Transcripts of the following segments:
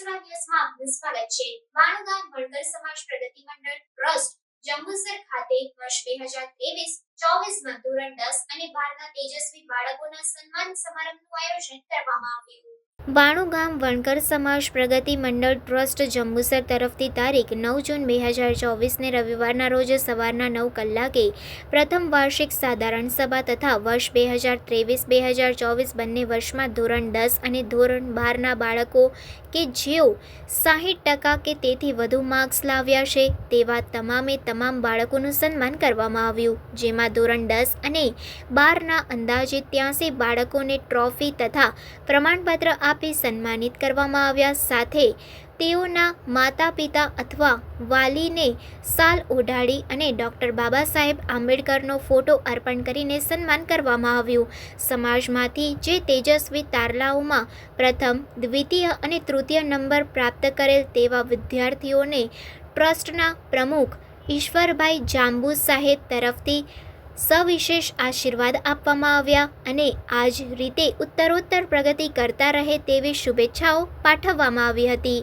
નરેશ્વર ન્યૂઝમાં વણકર સમાજ પ્રગતિ ટ્રસ્ટ, જંબુસર વણકર સમાજ પ્રગતિ મંડળ ટ્રસ્ટ જંબુસર તરફથી તારીખ નવ જૂન બે હજાર ચોવીસને રવિવારના રોજ સવારના નવ કલાકે પ્રથમ વાર્ષિક સાધારણ સભા તથા વર્ષ બે હજાર ત્રેવીસ બે હજાર ચોવીસ બંને વર્ષમાં ધોરણ દસ અને ધોરણ બારના બાળકો કે જેઓ સાહીઠ ટકા કે તેથી વધુ માર્ક્સ લાવ્યા છે, તેવા તમામે તમામ બાળકોનું સન્માન કરવામાં આવ્યું, જેમાં ધોરણ દસ અને બારના અંદાજે ત્યાંસી બાળકોને ટ્રોફી તથા પ્રમાણપત્ર આપી સન્માનિત કરવામાં આવ્યા. સાથે તેઓના માતા પિતા અથવા વાલીને સાલ ઓઢાડી અને ડૉક્ટર બાબા સાહેબ આંબેડકરનો ફોટો અર્પણ કરીને સન્માન કરવામાં આવ્યું. સમાજમાંથી જે તેજસ્વી તારલાઓમાં પ્રથમ, દ્વિતીય અને તૃતીય નંબર પ્રાપ્ત કરેલ તેવા વિદ્યાર્થીઓને ટ્રસ્ટના પ્રમુખ ઈશ્વરભાઈ જાંબુ સાહેબ તરફથી સવિશેષ આશીર્વાદ આપવામાં આવ્યા અને આ જ રીતે ઉત્તરોત્તર પ્રગતિ કરતા રહે તેવી શુભેચ્છાઓ પાઠવવામાં આવી હતી.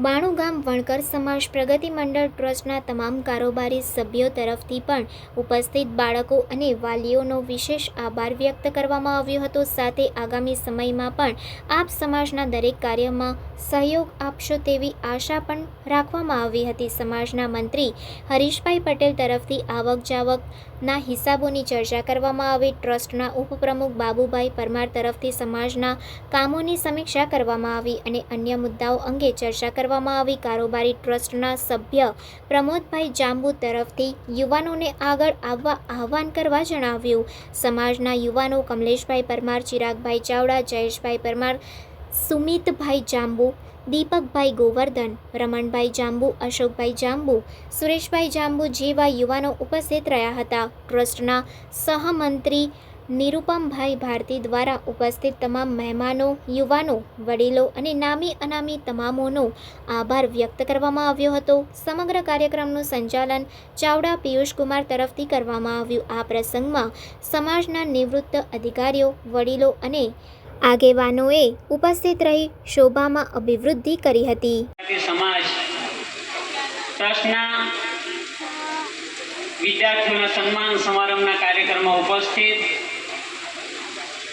બાણુગામ વણકર સમાજ પ્રગતિ મંડળ ટ્રસ્ટના તમામ કારોબારી સભ્યો તરફથી પણ ઉપસ્થિત બાળકો અને વાલીઓનો વિશેષ આભાર વ્યક્ત કરવામાં આવ્યો હતો. સાથે આગામી સમયમાં પણ આપ સમાજના દરેક કાર્યમાં સહયોગ આપશો તેવી આશા પણ રાખવામાં આવી હતી. સમાજના મંત્રી હરીશભાઈ પટેલ તરફથી આવક જાવકના હિસાબોની ચર્ચા કરવામાં આવી. ટ્રસ્ટના ઉપપ્રમુખ બાબુભાઈ પરમાર તરફથી સમાજના કામોની સમીક્ષા કરવામાં આવી અને અન્ય મુદ્દાઓ અંગે ચર્ચા કરવામાં આવી કારોબારી ટ્રસ્ટના સભ્ય પ્રમોદભાઈ જાંબુ તરફથી યુવાનોને આગળ આવવા આહવાન કરવા જણાવ્યું. સમાજના યુવાનો કમલેશભાઈ પરમાર, ચિરાગભાઈ ચાવડા, જયેશભાઈ પરમાર, સુમિતભાઈ જાંબુ, દીપકભાઈ ગોવર્ધન, રમણભાઈ જાંબુ, અશોકભાઈ જાંબુ, સુરેશભાઈ જાંબુ જેવા યુવાનો ઉપસ્થિત રહ્યા હતા. ટ્રસ્ટના સહમંત્રી નિરુપમભાઈ ભારતી દ્વારા ઉપસ્થિત તમામ મહેમાનો, યુવાનો, વડીલો અને નામી અનામી તમામોનો આભાર વ્યક્ત કરવામાં આવ્યો હતો. સમગ્ર કાર્યક્રમનું સંચાલન ચાવડા પિયુષ કુમાર તરફથી કરવામાં આવ્યું. આ પ્રસંગમાં સમાજના નિવૃત્ત અધિકારીઓ, વડીલો અને આગેવાનોએ ઉપસ્થિત રહી શોભામાં અભિવૃદ્ધિ કરી હતી. સમાજ વિદ્યાર્થીઓના સન્માન સમારંભના કાર્યક્રમમાં ઉપસ્થિત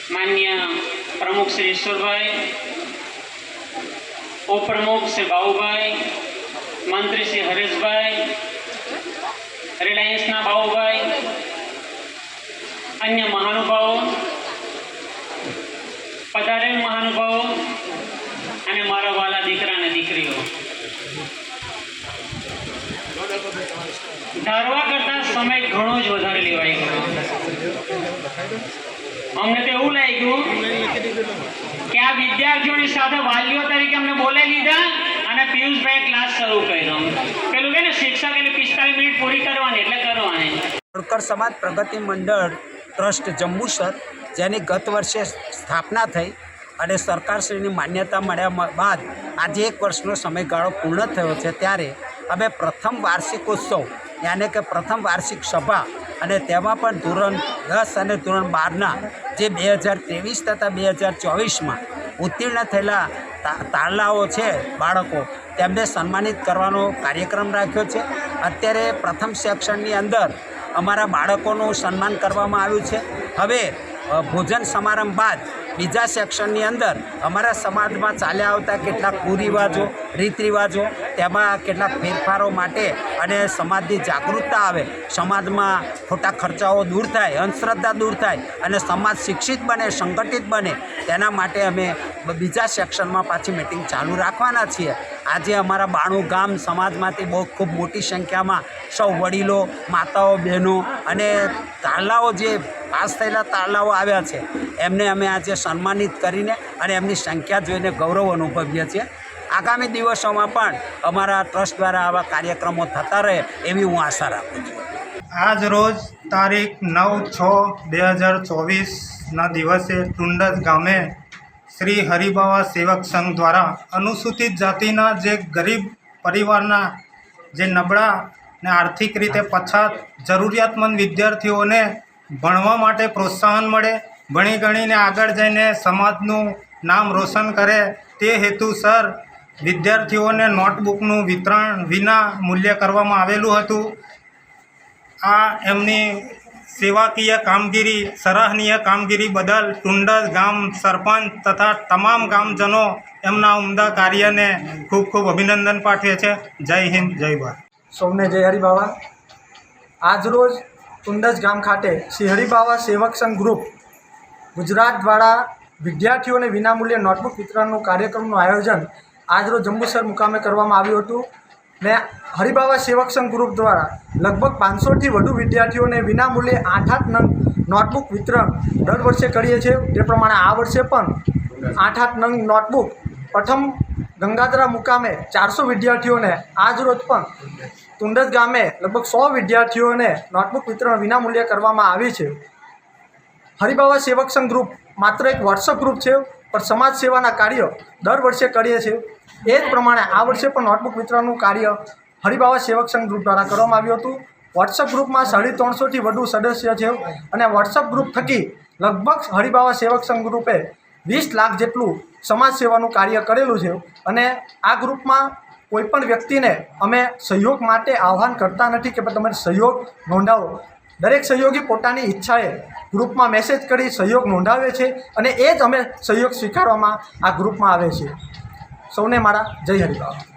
માન્ય પ્રમુખ શ્રી ઈશ્વરભાઈ ઉપપ્રમુખ શ્રી બાબુભાઈ મંત્રી શ્રી હરેશભાઈ રિલાયન્સના બાબુભાઈ અન્ય મહાનુભાવો પધારેલ મહાનુભાવો અને મારા વાલા દીકરા અને દીકરીઓ ધારવા કરતા સમય ઘણો જ વધારે લેવાઈ ગયો અમને તો એવું લાગ્યું કે આ વિદ્યાર્થીઓની સાથે વાલીઓ તરીકે અમને બોલાવી લીધા અને પિયુષભાઈ ક્લાસ શરૂ કર્યો. પેલું કે શિક્ષક એટલે પિસ્તાલીસ મિનિટ પૂરી કરવાની, એટલે કરવાની. વણકર સમાજ પ્રગતિ મંડળ ટ્રસ્ટ જંબુસર, જેની ગત વર્ષે સ્થાપના થઈ અને સરકારશ્રીની માન્યતા મળ્યા બાદ આજે એક વર્ષનો સમયગાળો પૂર્ણ થયો છે. ત્યારે અમે પ્રથમ વાર્ષિકોત્સવ, યાને કે પ્રથમ વાર્ષિક સભા અને તેમાં પણ ધોરણ દસ અને ધોરણ બારના જે બે હજાર ત્રેવીસ તથા બે હજાર ચોવીસમાં ઉત્તીર્ણ થયેલા તારલાઓ છે, બાળકો, તેમને સન્માનિત કરવાનો કાર્યક્રમ રાખ્યો છે. અત્યારે પ્રથમ સેક્શનની અંદર અમારા બાળકોનું સન્માન કરવામાં આવ્યું છે. હવે ભોજન સમારંભ બાદ બીજા સેક્શનની અંદર અમારા સમાજમાં ચાલ્યા આવતા કેટલાક કુરિવાજો રીત રિવાજો તેમાં કેટલાક ફેરફારો માટે અને સમાજની જાગૃતતા આવે. સમાજમાં ખોટા ખર્ચાઓ દૂર થાય, અંધશ્રદ્ધા દૂર થાય અને સમાજ શિક્ષિત બને, સંગઠિત બને, તેના માટે અમે બીજા સેક્શનમાં પાછી મિટિંગ ચાલુ રાખવાના છીએ. આજે અમારા બાણું ગામ સમાજમાંથી બહુ ખૂબ મોટી સંખ્યામાં સૌ વડીલો, માતાઓ, બહેનો અને તારલાઓ જે પાસ થયેલા તારલાઓ આવ્યા છે એમને અમે આજે સન્માનિત કરીને અને એમની સંખ્યા જોઈને ગૌરવ અનુભવીએ છીએ. આગામી દિવસોમાં પણ અમારા ટ્રસ્ટ દ્વારા આવા કાર્યક્રમો થતા રહે એવી હું આશા રાખું છું. આજ રોજ તારીખ નવ છ બે હજાર ચોવીસના દિવસે ટુંડજ ગામે શ્રી હરિબાવા સેવક સંઘ દ્વારા અનુસૂચિત જાતિના જે ગરીબ પરિવારના જે નબળા ને આર્થિક રીતે પછાત જરૂરિયાતમંદ વિદ્યાર્થીઓને ભણવા માટે પ્રોત્સાહન મળે ભણી ગણીને આગળ જઈને સમાજનું નામ રોશન કરે તે હેતુસર વિદ્યાર્થીઓને નોટબુકનું વિતરણ વિના મૂલ્ય કરવામાં આવેલું હતું. આ એમની સેવાકીય કામગીરી, સરાહનીય કામગીરી બદલ ટુંડસ ગામ સરપંચ તથા તમામ ગામજનો એમના ઉમદા કાર્યને ખૂબ ખૂબ અભિનંદન પાઠવે છે. જય હિન્દ, જય ભારત. સૌને જય હરિબાવા. આજરોજ ટુંડસ ગામ ખાતે શ્રી હરિબાવા સેવક સંઘ ગ્રુપ ગુજરાત દ્વારા વિદ્યાર્થીઓને વિનામૂલ્યે નોટબુક વિતરણનું કાર્યક્રમનું આયોજન આજરોજ જંબુસર મુકામે કરવામાં આવ્યું હતું. ને હરિબાવા સેવક સંઘ ગ્રુપ દ્વારા લગભગ પાંચસોથી વધુ વિદ્યાર્થીઓને વિનામૂલ્યે આઠ આઠ નંગ નોટબુક વિતરણ દર વર્ષે કરીએ છીએ. તે પ્રમાણે આ વર્ષે પણ આઠ આઠ નંગ નોટબુક પ્રથમ ગંગાધરા મુકામે ચારસો વિદ્યાર્થીઓને આજ રોજ પણ તુંડજ ગામે લગભગ સો વિદ્યાર્થીઓને નોટબુક વિતરણ વિનામૂલ્યે કરવામાં આવી છે. હરિબાવા સેવક સંઘ ગ્રુપ માત્ર એક વોટ્સઅપ ગ્રુપ છે, પણ સમાજ સેવાના કાર્ય દર વર્ષે કરીએ છીએ. એ જ પ્રમાણે આ વર્ષે પણ નોટબુક વિતરણનું કાર્ય હરિબાવા સેવક સંઘ ગ્રુપ દ્વારા કરવામાં આવ્યું હતું. વોટ્સઅપ ગ્રુપમાં સાડી ત્રણસોથી વધુ સદસ્ય છે અને વોટ્સઅપ ગ્રુપ થકી લગભગ હરિબાવા સેવક સંઘ ગ્રુપે વીસ લાખ જેટલું સમાજ સેવાનું કાર્ય કરેલું છે અને આ ગ્રુપમાં કોઈપણ વ્યક્તિને અમે સહયોગ માટે આહ્વાન કરતા નથી કે તમે સહયોગ નોંધાવો. દરેક સહયોગી પોતાની ઈચ્છાએ ગ્રુપમાં મેસેજ કરી સહયોગ નોંધાવે છે અને એ જ અમે સહયોગ સ્વીકારવામાં આ ગ્રુપમાં આવે છે. સૌને મારા જય હરિબાવા